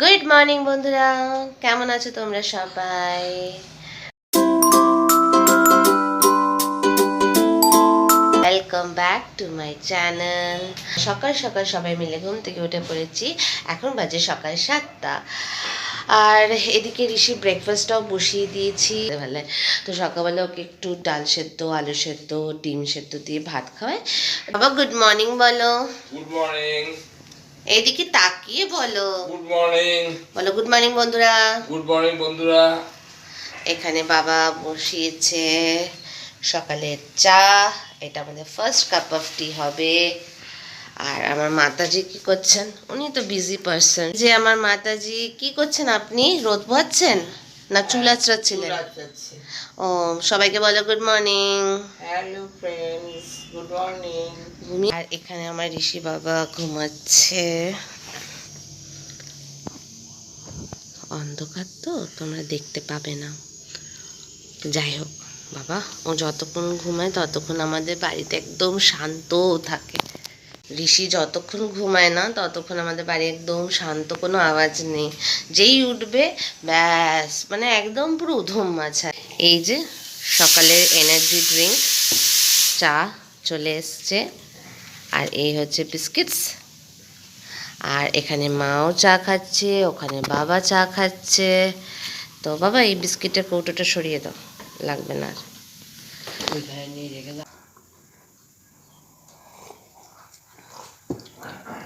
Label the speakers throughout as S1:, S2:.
S1: Good morning বন্ধুরা। কেমন আছো তোমরা সবাই? Welcome back to my channel সকাল সকাল সবাই মিলে ঘুম থেকে উঠে পড়েছি। এখন বাজে সকাল সাতটা। আর এদিকে ঋষি ব্রেকফাস্টটাও বসিয়ে দিয়েছি। বেলায় তো সকালবেলা ওকে একটু ডাল সেদ্ধ, আলু সেদ্ধ, ডিম সেদ্ধ দিয়ে ভাত খাওয়াই। বাবা গুড মর্নিং বলো।
S2: গুড মর্নিং
S1: এইদিকে তাকিয়ে বলো।
S2: গুড মর্নিং
S1: বলো গুড মর্নিং বন্ধুরা।
S2: গুড মর্নিং বন্ধুরা।
S1: এখানে বাবা বসিয়েছে সকালের চা এটা আমাদের ফার্স্ট কাপ অফ টি হবে। আর আমার মাতাজি কি করছেন? উনি তো বিজি পারসন যে আমার মাতাজি কি করছেন আপনি? রোদ পোহাচ্ছেন? না চুল আঁচড়াচ্ছিলেন? ও সবাইকে বলো good morning
S3: hello friends good morning
S1: আর এখানে আমার ঋষি বাবা ঘুমাচ্ছে। অন্ধকার তো, তোমরা দেখতে পাবে না। যাই হোক, বাবা, ও যতক্ষণ ঘুমায় ততক্ষণ আমাদের বাড়িতে একদম শান্ত থাকে। ঋষি যতক্ষণ ঘুমায় না, ততক্ষণ আমাদের বাড়ি একদম শান্ত, কোনো আওয়াজ নেই। যেই উঠবে, ব্যাস মানে একদম পুরো উধম মাছা এই যে, সকালের এনার্জি ড্রিঙ্ক চা চলে এসছে। আর এই হচ্ছে বিস্কিটস। আর এখানে মাও চা খাচ্ছে, ওখানে বাবা চা খাচ্ছে। তো বাবা, এই বিস্কিটের কৌটোটা সরিয়ে দাও, লাগবে না আর।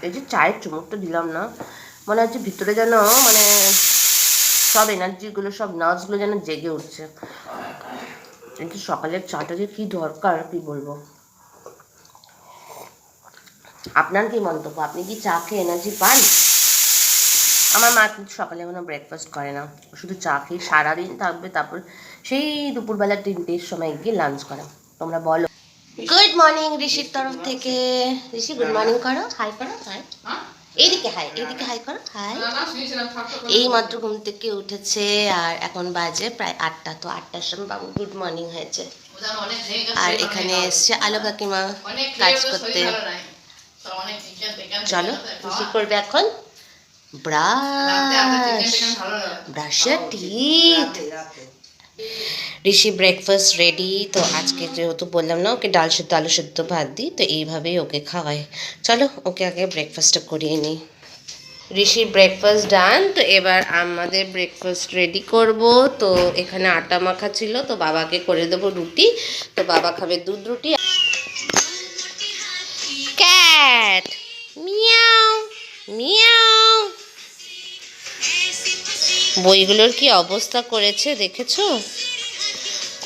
S1: এই যে চায়ের চুমুকটা দিলাম না, মনে হচ্ছে ভিতরে যেন মানে সব এনার্জিগুলো সব নার্ভসগুলো যেন জেগে উঠছে। কিন্তু সকালের চাটা যে কী দরকার, কি বলব? আপনার কি মন্তব্য? আপনি কি চা খেয়ে এনার্জি পান? আমার মা কিন্তু সকালে কোনো ব্রেকফাস্ট করে না। শুধু চা খেয়ে সারাদিন থাকবে, তারপর সেই দুপুরবেলা তিনটের সময় গিয়ে লাঞ্চ করে। তোমরা বলো। গুড মর্নিং ঋষির তরফ থেকে। ঋষি গুড মর্নিং করো। হাই করো হাই এইদিকে হাই এইদিকে হাই করো হাই এই মাত্র ঘুম থেকে উঠেছে, আর এখন বাজে প্রায় আটটা। তো আটটার সময় বাবু গুড মর্নিং হয়েছে। আর এখানে এসছে আলো কাকিমা কাজ করতে। চলো কি করবে এখন। ব্রাশ ব্রাশের টিথ ঋষি ব্রেকফাস্ট রেডি তো আজকে যেহেতু বললাম না, ওকে ডাল সেদ্ধ, আলু সেদ্ধ ভাত দিই, তো এইভাবেই ওকে খাওয়াই। চলো, ওকে আগে ব্রেকফাস্টটা করিয়ে নিই। ঋষি ব্রেকফাস্ট ডান তো এবার আমাদের ব্রেকফাস্ট রেডি করব। তো এখানে আটা মাখা ছিল, তো বাবাকে করে দেবো রুটি। তো বাবা খাবে দুধ রুটি। ক্যাট মিয়াও মিয়াও বইগুলোর কি অবস্থা করেছে দেখেছ?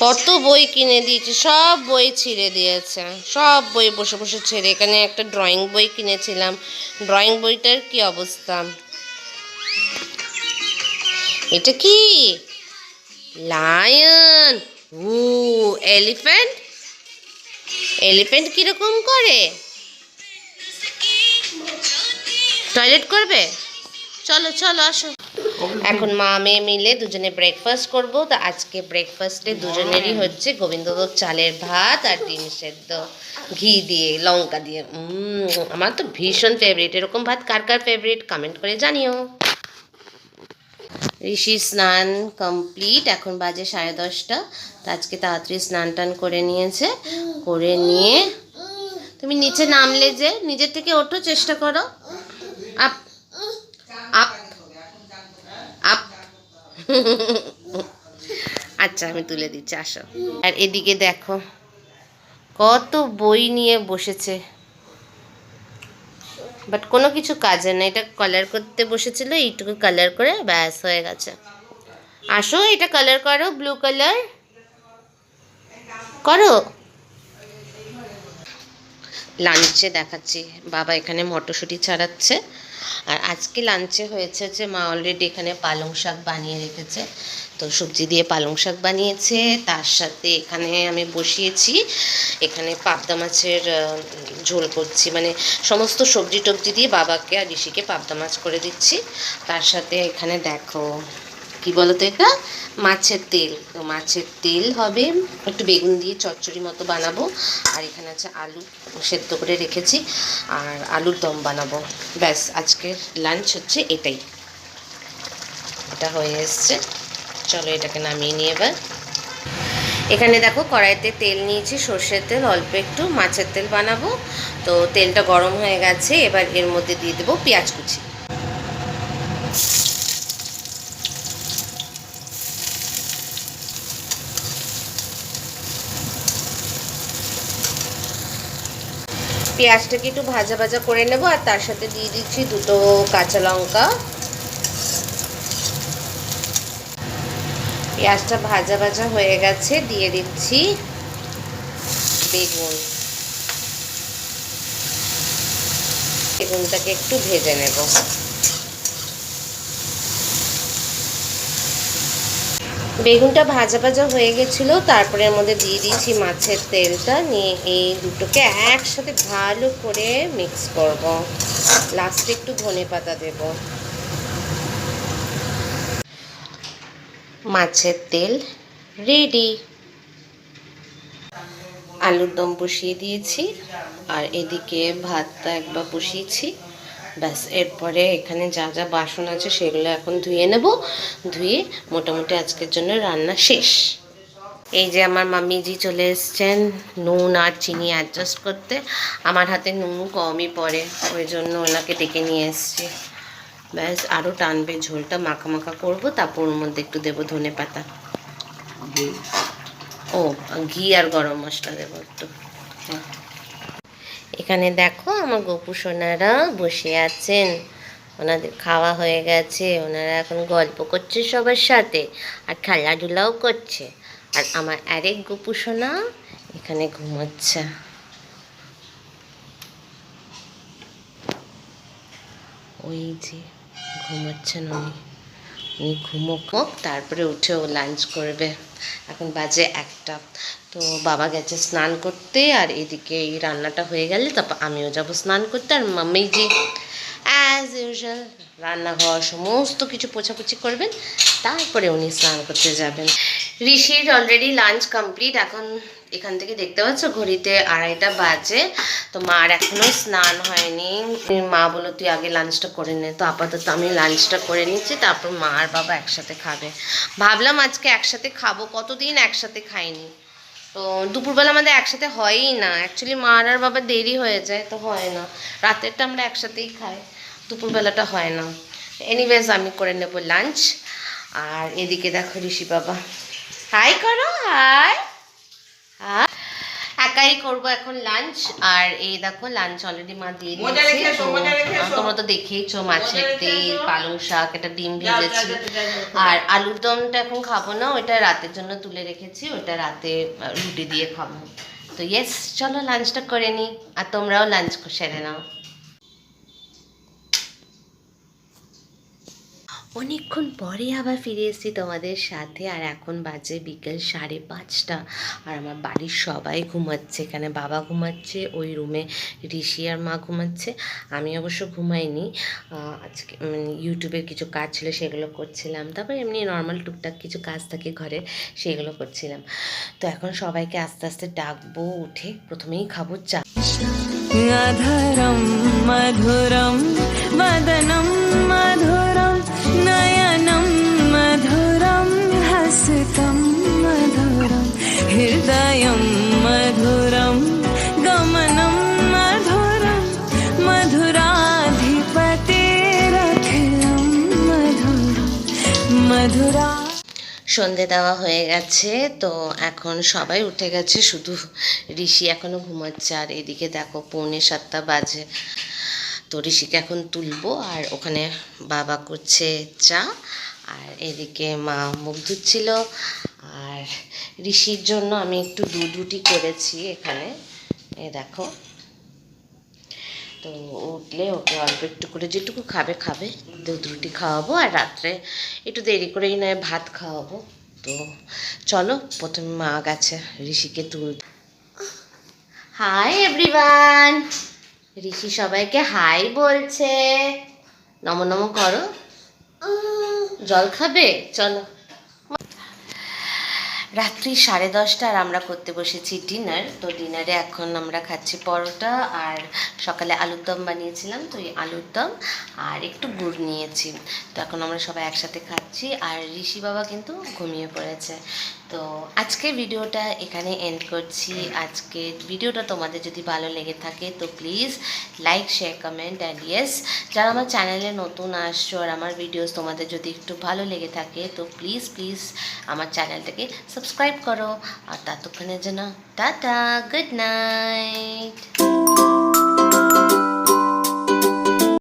S1: কত বই কিনে দিয়েছে, সব বই ছিঁড়ে দিয়েছে। সব বই বসে বসে ছেড়ে, এখানে একটা ড্রয়িং বই কিনেছিলাম। ড্রয়িং বইটার কি অবস্থা? এটা কি? লায়ন ও এলিফ্যান্ট এলিফ্যান্ট কীরকম করে? টয়লেট করবে? চলো চলো, আসো। এখন মা, মেয়ে মিলে দুজনে ব্রেকফাস্ট করব। তো আজকে ব্রেকফাস্টে দুজনেরই হচ্ছে গোবিন্দভোগ চালের ভাত আর ডিম সেদ্ধ। ঘি দিয়ে, লঙ্কা দিয়ে। আমার তো ভীষণ ফেভারিট এরকম ভাত কার কার ফেভারিট কমেন্ট করে জানিও। ঋষি স্নান কমপ্লিট এখন বাজে সাড়ে দশটা। তো আজকে তাড়াতাড়ি স্নান টান করে নিয়েছে। করে নিয়ে তুমি নিচে নামলে যে নিজের থেকে ওঠো, চেষ্টা করো। Up up up. আচ্ছা আমি তুলে দিচ্ছি, আসো। আর এদিকে দেখো, কত বই নিয়ে বসেছে। বাট কোনো কিছু কাজে না এটা কালার করতে বসেছিল, এইটুকু কালার করে ব্যাস হয়ে গেছে। আসো, এটা কালার করো ব্লু কালার করো। লাঞ্চে দেখাচ্ছি, বাবা এখানে মটরশুঁটি ছাড়াচ্ছে। আর আজকে লাঞ্চে হয়েছে যে মা অলরেডি এখানে পালং শাক বানিয়ে রেখেছে। তো সবজি দিয়ে পালং শাক বানিয়েছে, তার সাথে এখানে আমি বসিয়েছি, এখানে পাবদা মাছের ঝোল করছি। মানে সমস্ত সবজি টবজি দিয়ে বাবাকে আর ঋষিকে পাবদা মাছ করে দিচ্ছি। তার সাথে এখানে দেখো কি বলতো এটা? মাছের তেল। তো মাছের তেল হবে, একটু বেগুন দিয়ে চচ্চড়ি মতো বানাবো। আর এখানে আছে আলু, সেদ্ধ করে রেখেছি। আর আলুর দম বানাবো। ব্যাস, আজকের লাঞ্চ হচ্ছে এটাই। এটা হয়ে এসছে। চলো এটাকে নামিয়ে নিয়ে এবার। এখানে দেখো, কড়াইতে তেল নিয়েছি, সর্ষের তেল, অল্প একটু মাছের তেল বানাবো। তো তেলটা গরম হয়ে গেছে, এবার এর মধ্যে দিয়ে দেবো পেঁয়াজ কুচি। পেঁয়াজটাকে একটু ভাজা ভাজা করে নেব, আর তার সাথে দিয়ে দিচ্ছি দুটো কাঁচা লঙ্কা। পেঁয়াজটা ভাজা ভাজা হয়ে গেছে, দিয়ে দিচ্ছি বেগুন। বেগুনটাকে একটু ভেজে নেব। বেগুনটা ভাজা ভাজা হয়ে গেছিল, তারপরে এর মধ্যে দিয়ে দিয়েছি মাছের তেলটা, নিয়ে এই দুটোকে একসাথে ভালো করে মিক্স করব। লাস্টে একটু ধনে পাতা দেব। মাছের তেল রেডি আলুর দম বসিয়ে দিয়েছি, আর এদিকে ভাতটা একবার বসিয়েছি। ব্যাস এরপরে এখানে যা যা বাসন আছে সেগুলো এখন ধুয়ে নেব। ধুয়ে মোটামুটি আজকের জন্য রান্না শেষ। এই যে আমার মামিজি চলে এসছেন নুন আর চিনি অ্যাডজাস্ট করতে। আমার হাতে নুন কমই পড়ে ওই জন্য ওনাকে ডেকে নিয়ে এসছি। ব্যাস আরও টানবে ঝোলটা মাখা মাখা করব তারপর ওর মধ্যে একটু দেবো ধনে পাতা। ও ঘি আর গরম মশলা দেবো একটু। হ্যাঁ। এখানে দেখো আমার গোপু সোনারা বসে আছেন। ওনাদের খাওয়া হয়ে গেছে। ওনারা এখন গল্প করছে সবার সাথে আর খেলাধুলাও করছে। আর আমার আরেক গোপু সোনা এখানে ঘুমোচ্ছে। ওই যে ঘুমোচ্ছেন উনি। উনি ঘুমোক, তারপরে উঠে ও লাঞ্চ করবে। এখন বাজে একটা। তো বাবা গেছে স্নান করতে আর এদিকে এই রান্নাটা হয়ে গেলে তারপর আমিও যাব স্নান করতে আর মাম্মি যে অ্যাজ ইউজুয়াল রান্নাঘর সমস্ত কিছু পোছাপুছি করবেন, তারপরে উনি স্নান করতে যাবেন। ঋষির অলরেডি লাঞ্চ কমপ্লিট এখন এখান থেকে দেখতে পাচ্ছ ঘড়িতে আড়াইটা বাজে। তো মার এখনও স্নান হয়নি। মা বলো তুই আগে লাঞ্চটা করে নে। তো আপাতত আমি লাঞ্চটা করে নিচ্ছি, তারপর মা আর বাবা একসাথে খাবে। ভাবলাম আজকে একসাথে খাব, কতদিন একসাথে খাইনি? তো দুপুরবেলা আমাদের একসাথে হয়ই না। অ্যাকচুয়ালি মার আর বাবা দেরি হয়ে যায়, তো হয় না। রাতেরটা আমরা একসাথেই খাই, দুপুরবেলাটা হয় না। এনিওয়েজ আমি করে নেব লাঞ্চ আর এদিকে দেখো ঋষি বাবা। হাই করো হাই হাই একাই করব এখন লাঞ্চ আর এই দেখো লাঞ্চ অলরেডি মা দিয়ে দিয়েছে তোমরা তো দেখেইছো মাছের তেল পালং শাক একটা ডিম ভেজেছি। আর আলুর দমটা এখন খাব না ওইটা রাতের জন্য তুলে রেখেছি ওইটা রাতে রুটি দিয়ে খাব। তো ইয়েস চলো লাঞ্চটা করে নিই আর তোমরাও লাঞ্চ সেরে নাও। অনেকক্ষণ পরে আবার ফিরে এসেছি তোমাদের সাথে আর এখন বাজে বিকেল সাড়ে পাঁচটা আর আমার বাড়ির সবাই ঘুমাচ্ছে এখানে বাবা ঘুমাচ্ছে ওই রুমে ঋষি আর মা ঘুমাচ্ছে আমি অবশ্য ঘুমাইনি আহ, আজকে মানে ইউটিউবের কিছু কাজ ছিল সেগুলো করছিলাম তারপর এমনি নর্মাল টুকটাক কিছু কাজ থাকে ঘরে সেগুলো করছিলাম তো এখন সবাইকে আস্তে আস্তে ডাকবো উঠে প্রথমেই খাবো চা
S4: अधरं मधुरं वदनं मधुरं हृदयं मधुरं गमनं मधुरं मधुराधिपतेरखिलं मधुरं मधुरा
S1: সন্ধে দেওয়া হয়ে গেছে তো এখন সবাই উঠে গেছে শুধু ঋষি এখনো ঘুমাচ্ছে আর এদিকে দেখো পৌনে সাতটা বাজে তো ঋষিকে এখন তুলবো আর ওখানে বাবা করছে চা আর এদিকে মা মুখ ধুচ্ছিল আর ঋষির জন্য আমি একটু দুধ রুটি করেছি এখানে। এ দেখো। তো উঠলে ওকে অল্প একটু করে যেটুকু খাবে খাবে। দুধ রুটি খাওয়াবো আর রাত্রে একটু দেরি করেই নয় ভাত খাওয়াবো। তো চলো, প্রথমে মা গেছে ঋষিকে তুল হাই এভরিওয়ান! ঋষি সবাইকে হাই বলছে। নম নম করো। জল খাবে? চলো। রাত্রি সাড়ে দশটা আর আমরা করতে বসেছি ডিনার। তো ডিনারে এখন আমরা খাচ্ছি পরোটা আর সকালে আলুর দম বানিয়েছিলাম, তো এই আলুর দম আর একটু গুড় নিয়েছি। তো এখন আমরা সবাই একসাথে খাচ্ছি আর ঋষি বাবা কিন্তু ঘুমিয়ে পড়েছে। তো আজকে ভিডিওটা এখানে এন্ড করছি। আজকে ভিডিওটা তোমাদের যদি ভালো লেগে থাকে, তো please like share comment and yes যারা আমার চ্যানেলে নতুন আসছো আর আমার ভিডিওস তোমাদের যদি একটু ভালো লেগে থাকে, তো প্লিজ প্লিজ আমার চ্যানেলটাকে সাবস্ক্রাইব করো। আর ততক্ষণের জন্য টাটা গুড নাইট